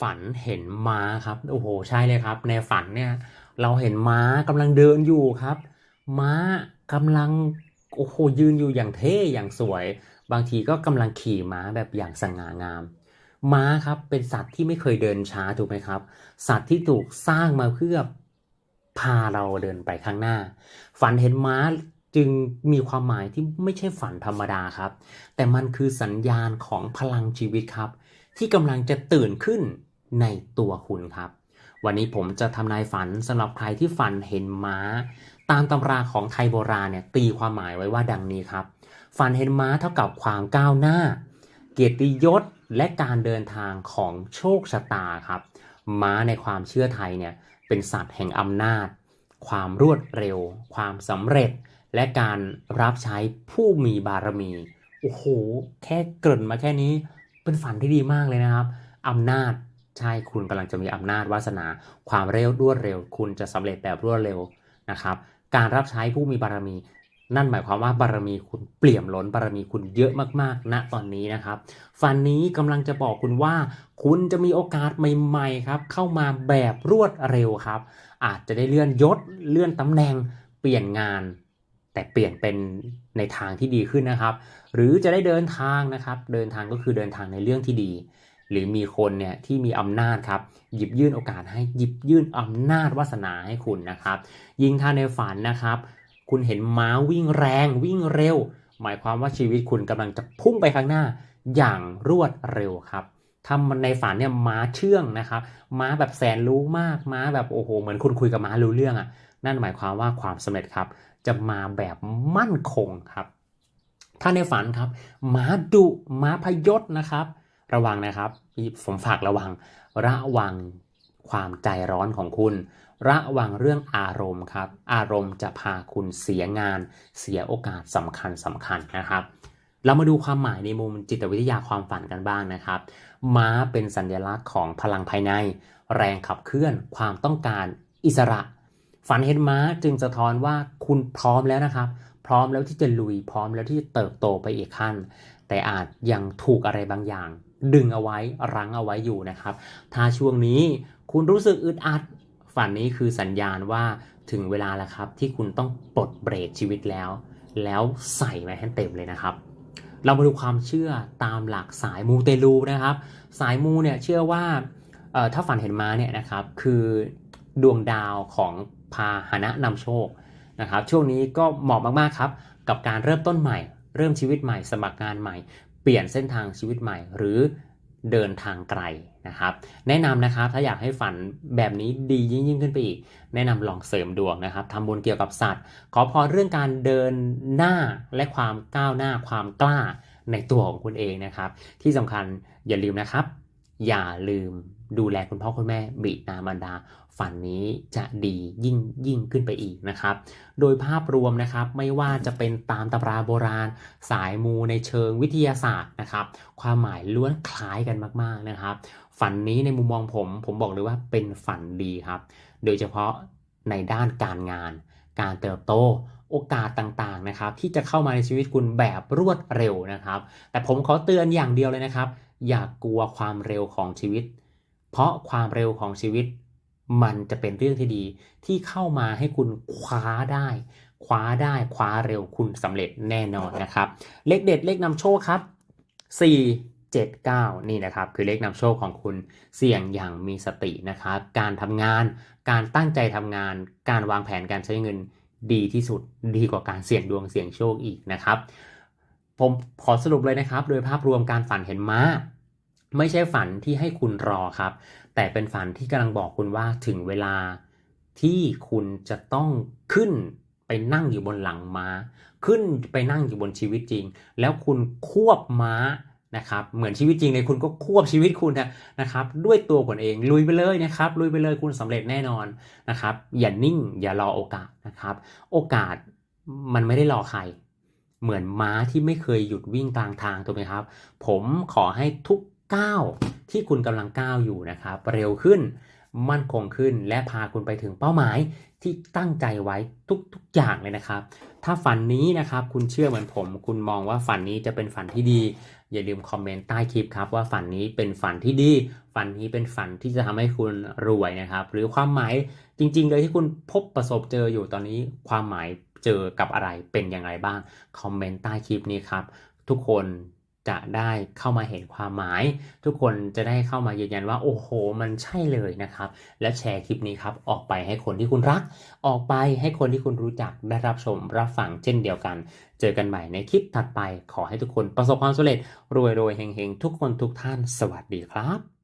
ฝันเห็นม้าครับโอ้โหใช่เลยครับ ในฝันเนี่ยเราเห็นม้ากำลังเดินอยู่ครับ ม้ากำลังโอ้โหยืนอยู่อย่างเท่อย่างสวย บางทีก็กำลังขี่ม้าแบบอย่างสง่างาม ม้าครับเป็นสัตว์ที่ไม่เคยเดินช้าถูกไหมครับ สัตว์ที่ถูกสร้างมาเพื่อพาเราเดินไปข้างหน้า ฝันเห็นม้าจึงมีความหมายที่ไม่ใช่ฝันธรรมดาครับ แต่มันคือสัญญาณของพลังชีวิตครับ ที่กำลังจะตื่นขึ้น ในตัวคุณครับ วันนี้ผมจะทำนายฝันสำหรับใครที่ฝันเห็นม้า ตามตำราของไทยโบราณเนี่ยตีความหมายไว้ว่าดังนี้ครับ ฝันเห็นม้าเท่ากับความก้าวหน้า เกียรติยศและการเดินทางของโชคชะตาครับ ม้าในความเชื่อไทยเนี่ยเป็นสัตว์แห่งอำนาจ ความรวดเร็ว ความสำเร็จ และการรับใช้ผู้มีบารมีโอ้โห แค่เกริ่นมาแค่นี้ เป็นฝันที่ดีมากเลยนะครับอำนาจ ใช่คุณกำลังจะมีอำนาจวาสนา ความเร็วรวดเร็ว คุณจะสำเร็จแบบรวดเร็วนะครับ การรับใช้ผู้มีบารมี นั่นหมายความว่าบารมีคุณเปลี่ยมล้นบารมีคุณเยอะมากๆณตอนนี้นะครับฝันนี้กำลังจะบอกคุณว่า คุณจะมีโอกาสใหม่ๆครับเข้ามาแบบรวดเร็วครับ อาจจะได้เลื่อนยศเลื่อนตำแหน่งเปลี่ยนงาน แต่เปลี่ยนเป็นในทางที่ดีขึ้นนะครับ หรือจะได้เดินทางนะครับ เดินทางก็คือเดินทางในเรื่องที่ดี หรือมีคนเนี่ยที่มีอำนาจครับหยิบยื่นโอกาสให้หยิบยื่นอำนาจวาสนาให้คุณนะครับ ยิ่งถ้าในฝันนะครับ คุณเห็นม้าวิ่งแรงวิ่งเร็ว หมายความว่าชีวิตคุณกำลังจะพุ่งไปข้างหน้าอย่างรวดเร็วครับถ้ามันในฝันเนี่ยม้าเชื่องนะครับม้าแบบแสนรู้มากม้าแบบโอ้โหเหมือนคุณคุยกับม้ารู้เรื่องอะ่ะนั่นหมายความว่าความสำเร็จครับ จะมาแบบมั่นคงครับ ถ้าในฝันครับม้าดุม้าพยศนะครับ ระวังนะครับผมฝากระวัง ระวังความใจร้อนของคุณ ระวังเรื่องอารมณ์ครับ อารมณ์จะพาคุณเสียงาน เสียโอกาสสำคัญสำคัญนะครับ เรามาดูความหมายในมุมจิตวิทยาความฝันกันบ้างนะครับ ม้าเป็นสัญลักษณ์ของพลังภายใน แรงขับเคลื่อนความต้องการอิสระ ฝันเห็นม้าจึงสะท้อนว่าคุณพร้อมแล้วนะครับ พร้อมแล้วที่จะลุยพร้อมแล้วที่จะเติบโตไปอีกขั้น แต่อาจยังถูกอะไรบางอย่าง ดึงเอาไว้รั้งเอาไว้อยู่นะครับ ถ้าช่วงนี้คุณรู้สึกอึดอัด ฝันนี้คือสัญญาณว่าถึงเวลาแล้วครับ ที่คุณต้องปลดเบรกชีวิตแล้ว แล้วใส่มาให้เต็มเลยนะครับ เรามาดูความเชื่อตามหลักสายมูเตลูนะครับ สายมูเนี่ยเชื่อว่าถ้าฝันเห็นมาเนี่ยนะครับคือดวงดาวของพาหนะนำโชคนะครับ ช่วงนี้ก็เหมาะมากๆครับ กับการเริ่มต้นใหม่ เริ่มชีวิตใหม่ สมัครงานใหม่ เปลี่ยนเส้นทางชีวิตใหม่ หรือเดินทางไกลนะครับ แนะนำนะครับถ้าอยากให้ฝันแบบนี้ดียิ่งยิ่งขึ้นไปอีก แนะนำลองเสริมดวงนะครับทำบุญเกี่ยวกับสัตว์ ขอพรเรื่องการเดินหน้าและความก้าวหน้าความกล้าในตัวของคุณเองนะครับ ที่สำคัญอย่าลืมนะครับ อย่าลืม ดูแลคุณพ่อคุณแม่บิดามารดา ฝันนี้จะดียิ่งยิ่งขึ้นไปอีกนะครับ โดยภาพรวมนะครับไม่ว่าจะเป็นตามตำราโบราณ สายมูในเชิงวิทยาศาสตร์นะครับ ความหมายล้วนคล้ายกันมาก ๆนะครับ ฝันนี้ในมุมมองผม ผมบอกเลยว่าเป็นฝันดีครับ โดยเฉพาะในด้านการงาน การเติบโตโอกาสต่างๆนะครับ ที่จะเข้ามาในชีวิตคุณแบบรวดเร็วนะครับ แต่ผมขอเตือนอย่างเดียวเลยนะครับ อย่ากกลัวความเร็วของชีวิต เพราะความเร็วของชีวิต มันจะเป็นเรื่องที่ดีที่เข้ามาให้คุณคว้าได้ คว้าได้คว้าเร็วคุณสำเร็จแน่นอนนะครับ เลขเด็ดเลขนำโชคครับ 4 7 9 นี่นะครับ คือเลขนำโชคของคุณเสี่ยงอย่างมีสตินะครับ การทำงาน การตั้งใจทำงาน การวางแผนการใช้เงินดีที่สุดดีกว่าการเสี่ยงดวงเสี่ยงโชคอีกนะครับ ผมขอสรุปเลยนะครับ โดยภาพรวมการฝันเห็นม้า ไม่ใช่ฝันที่ให้คุณรอครับ แต่เป็นฝันที่กำลังบอกคุณว่าถึงเวลาที่คุณจะต้องขึ้นไปนั่งอยู่บนหลังม้า ขึ้นไปนั่งอยู่บนชีวิตจริง แล้วคุณควบม้านะครับเหมือนชีวิตจริงเลยคุณก็ควบชีวิตคุณนะนะครับ ด้วยตัวคุณเองลุยไปเลยนะครับ ลุยไปเลยคุณสำเร็จแน่นอนนะครับ อย่านิ่งอย่ารอโอกาสนะครับ โอกาสมันไม่ได้รอใคร เหมือนม้าที่ไม่เคยหยุดวิ่งกลางทางถูกไหมครับ ผมขอให้ทุก ก้าวที่คุณกำลังก้าวอยู่นะครับ เร็วขึ้นมั่นคงขึ้น และพาคุณไปถึงเป้าหมายที่ตั้งใจไว้ทุกๆอย่างเลยนะครับ ถ้าฝันนี้นะครับคุณเชื่อเหมือนผม คุณมองว่าฝันนี้จะเป็นฝันที่ดี อย่าลืมคอมเมนต์ใต้คลิปครับว่าฝันนี้เป็นฝันที่ดี ฝันนี้เป็นฝันที่จะทำให้คุณรวยนะครับ หรือความหมายจริง ๆ เลยที่คุณพบประสบเจออยู่ตอนนี้ความหมายเจอกับอะไรเป็นอย่างไรบ้างคอมเมนต์ใต้คลิปนี้ครับทุกคน จะได้เข้ามาเห็นความหมาย ทุกคนจะได้เข้ามายืนยันว่าโอ้โห มันใช่เลยนะครับ และแชร์คลิปนี้ครับออกไปให้คนที่คุณรัก ออกไปให้คนที่คุณรู้จักได้รับชมรับฟังเช่นเดียวกัน เจอกันใหม่ในคลิปถัดไปขอให้ทุกคนประสบความสำเร็จรวยรวยเฮงๆ ทุกคนทุกท่านสวัสดีครับ